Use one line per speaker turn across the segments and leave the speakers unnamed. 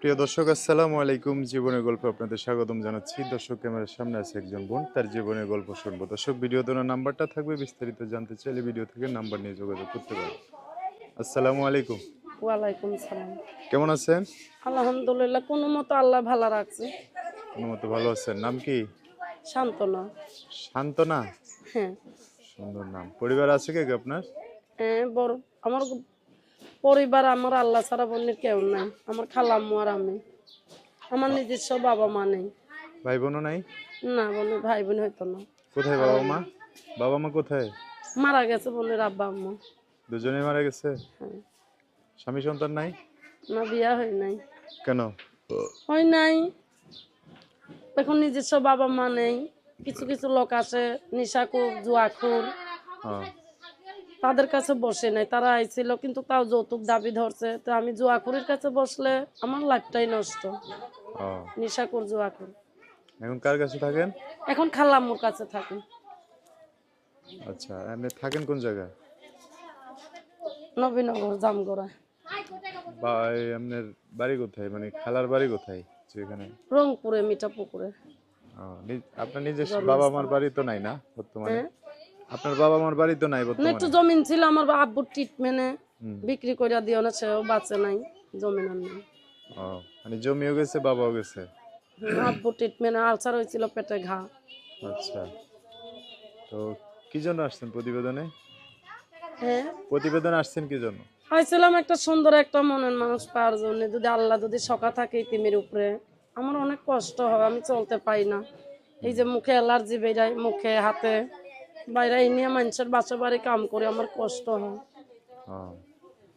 প্রিয় দর্শক আসসালামু আলাইকুম। জীবনের গল্প আপনাদের স্বাগতম জানাচ্ছি। দর্শক ক্যামেরার সামনে আছে একজন বোন। তার জীবনের গল্প শুনব। দর্শক ভিডিও দেওয়ার নাম্বারটা থাকবে বিস্তারিত জানতে চাইলে ভিডিও থেকে নাম্বার নিয়ে যোগাযোগ করতে পারেন। আসসালামু আলাইকুম।
ওয়ালাইকুম সালাম।
কেমন আছেন?
আলহামদুলিল্লাহ কোনো মতো আল্লাহ ভালো রাখছে।
কোনো মতো ভালো আছেন। নাম কি?
সান্ত্বনা
শান্তনা?
হ্যাঁ।
সুন্দর নাম। পরিবার আছে কে কে আপনার?
হ্যাঁ বড়। আমার পরিবার আমার আল্লাহ ছাড়া বোনের কেউ নাই। আমার খালাম্মু আর আমি। আমার নিজস্ব বাবা মা নেই।
ভাই বোনও নাই?
না বোনের ভাই বোন হয়তো না।
কোথায় বাবা মা? বাবা মা কোথায়?
মারা গেছে বোনের আব্বা আম্মা।
দুজনেই মারা গেছে?
হ্যাঁ।
স্বামী সন্তান নাই?
না বিয়া হয় নাই।
কেন?
হয় নাই। এখন নিজস্ব বাবা মা নেই। কিছু কিছু লোক আছে নিশাকুর জুয়াখুর।
হ্যাঁ।
তাদের কাছে বসে নাই তারা আইছিল কিন্তু তাও যৌতুক দাবি ধরছে। তো আমি জুয়াকুরির কাছে বসলে আমার লাইফটাই নষ্ট। নিশাকুর জুয়াকুর
এখন কার কাছে থাকেন?
এখন খালাম্মুর কাছে থাকি।
আচ্ছা আপনি থাকেন কোন জায়গায়?
নবীনগর জামগড়া।
এই আপনার বাড়ি কোথায়? মানে খালার বাড়ি কোথায়? যেখানে
রংপুরে মিঠা পুকুরে
ও, আপনার নিজস্ব বাবা মার বাড়ি তো নাই না বর্তমানে?
হ্যাঁ।
আপনার বাবা মার বাড়ি তো নাই বর্তমানে
একটু জমিন ছিল আমার আব্বুর ট্রিটমেন্টে। বিক্রি করে দিও না সেও বাঁচে নাই জমিন আর নেই।
ও মানে জমিও গেছে বাবাও গেছে?
আব্বুর ট্রিটমেন্টে আলসার হয়েছিল পেটে ঘা।
আচ্ছা। তো কি জন্য আসছেন প্রতিবেদনে?
হ্যাঁ
প্রতিবেদন আসছেন কি জন্য?
আইছিলাম একটা সুন্দর একটা মনের মানুষ পাওয়ার জন্য যদি আল্লাহ যদি সকা থাকে তিমির উপরে আমার অনেক কষ্ট হয় আমি চলতে পাই না। এই যে মুখে অ্যালার্জি বেরায় মুখে হাতে বাইরে নিয়ে মানুষের বাসা বাড়ি কাম করে আমার কষ্ট হয়।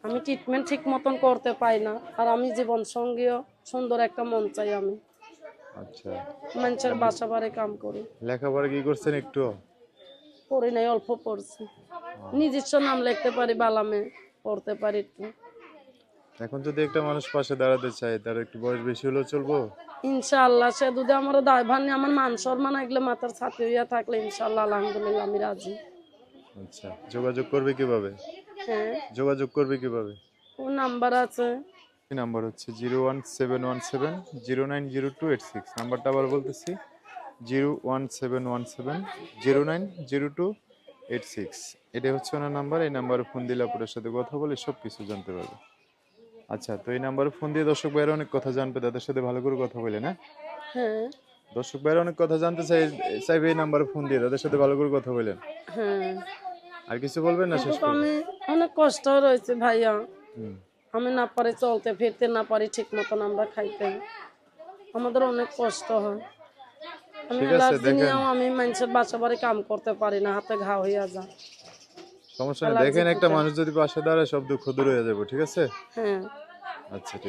আমি ট্রিটমেন্ট ঠিক মতন করতে পাই না আর আমি জীবন সঙ্গীও সুন্দর একটা মন চাই আমি।
আচ্ছা।
মানুষের বাসা বাড়ি কাম করি।
লেখাপড়া কি করছেন একটু?
পড়ি নাই অল্প পড়ছি। নিজস্ব নাম লিখতে পারি বালামে পড়তে পারি একটু।
এখন যদি একটা মানুষ পাশে দাঁড়াতে চায় তার একটু বয়স বেশি হলেও চলবো?
ইনশাআল্লাহ সে যদি আমার দায়ভার নিয়ে আমার মান সম্মান এগুলো মাথার ছাতে হইয়া থাকলে ইনশাআল্লাহ আলহামদুলিল্লাহ আমি রাজি।
আচ্ছা যোগাযোগ করবে কীভাবে?
হ্যাঁ।
যোগাযোগ করবে কীভাবে?
ও নাম্বার আছে।
নাম্বার হচ্ছে? Zero one seven one seven zero nine zero two eight six. নাম্বারটা আবার বলতেছি zero one seven one seven zero nine zero two eight six. এটা হচ্ছে ওনার নাম্বার এই নাম্বারে ফোন দিলে আপনার সাথে কথা বলে সব কিছু জানতে পারবে। আচ্ছা তো এই নাম্বারে ফোন দিয়ে দর্শক ভাইয়েরা অনেক কথা জানবে তাদের সাথে ভালো করে কথা বলে না?
হ্যাঁ।
দর্শক ভাইয়েরা অনেক কথা জানতে চাই চাইবে এই নাম্বারে ফোন দিয়ে তাদের সাথে ভালো করে কথা বলেন।
হ্যাঁ।
আর কিছু বলবেন না শেষ
আমি অনেক কষ্ট রয়েছে ভাইয়া। আমি না পারি চলতে ফিরতে না পারি ঠিক মতন আমরা খাইতে। আমাদের অনেক কষ্ট হয়। আমি আমি মানুষের বাসা বাড়ি কাম করতে পারি না হাতে ঘা হইয়া যায়।
সমস্যা নেই। দেখেন একটা মানুষ যদি পাশে দাঁড়ায় সব দুঃখ দূর হয়ে যাবে ঠিক আছে?
হ্যাঁ।
আচ্ছা ঠিক